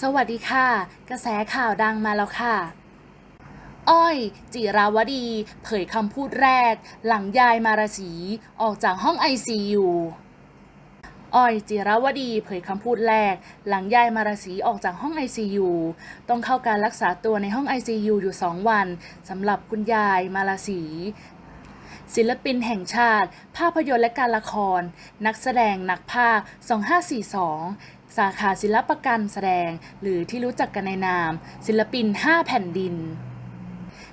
สวัสดีค่ะ กระแสข่าวดังมาแล้วค่ะ อ้อย จิราวดี เผยคำพูดแรก หลังยายมาราศีออกจากห้อง ICU อ้อยจิราวดีเผยคำพูดแรก หลังยายมาราศีออกจากห้อง ICU ต้องเข้าการรักษาตัวในห้อง ICU อยู่ 2 วันสำหรับคุณยายมาราศี ศิลปินแห่งชาติ ภาพยนตร์และการละคร นักแสดงนักภาค 2542 สาขาศิลปการแสดง หรือที่รู้จักกันในนาม ศิลปิน 5 แผ่นดิน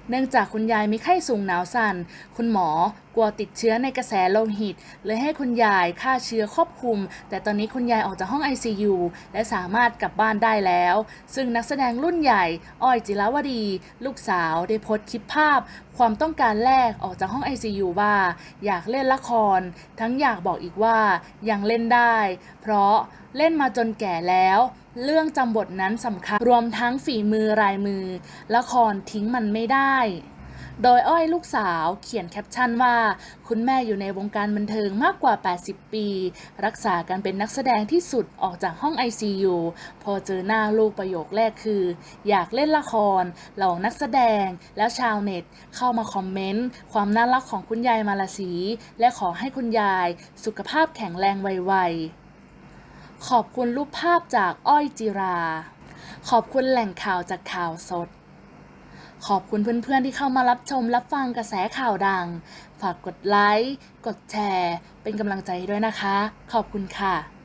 เนื่องจากคุณยายมีไข้สูงหนาวสั่น คุณหมอกลัวติดเชื้อในกระแสโลหิต เลยให้คุณยายฆ่าเชื้อครอบคลุม แต่ตอนนี้คุณยายออกจากห้อง ICU และสามารถกลับบ้านได้แล้ว ซึ่งนักแสดงรุ่นใหญ่ อ้อยจิรวดี ลูกสาวได้โพสต์คลิปภาพ ความต้องการแรกออกจากห้อง ICU ว่า อยากเล่นละคร ทั้งอยากบอกอีกว่ายังเล่นได้ เพราะเล่นมาจนแก่แล้ว เรื่องจำบทนั้นสำคัญรวมทั้งฝีมือรายมือ ละครทิ้งมันไม่ได้ โดยอ้อยลูกสาวเขียนแคปชั่นว่า คุณแม่อยู่ในวงการบันเทิงมากกว่า 80 ปี รักษากันเป็นนักแสดงที่สุดออกจากห้อง ICU พอเจอหน้าลูกประโยคแรกคือ อยากเล่นละคร เหล่านักแสดงแล้วชาวเน็ต เข้ามาคอมเมนต์ ความน่ารักของคุณยายมาลาสี และขอให้คุณยาย สุขภาพแข็งแรงไวๆ ขอบคุณรูปภาพจากอ้อยจิรา ขอบคุณแหล่งข่าวจากข่าวสด ขอบคุณเพื่อนๆที่เข้ามารับชมรับฟังกระแสข่าวดัง ฝากกดไลค์ กดแชร์ เป็นกำลังใจให้ด้วยนะคะ ขอบคุณค่ะ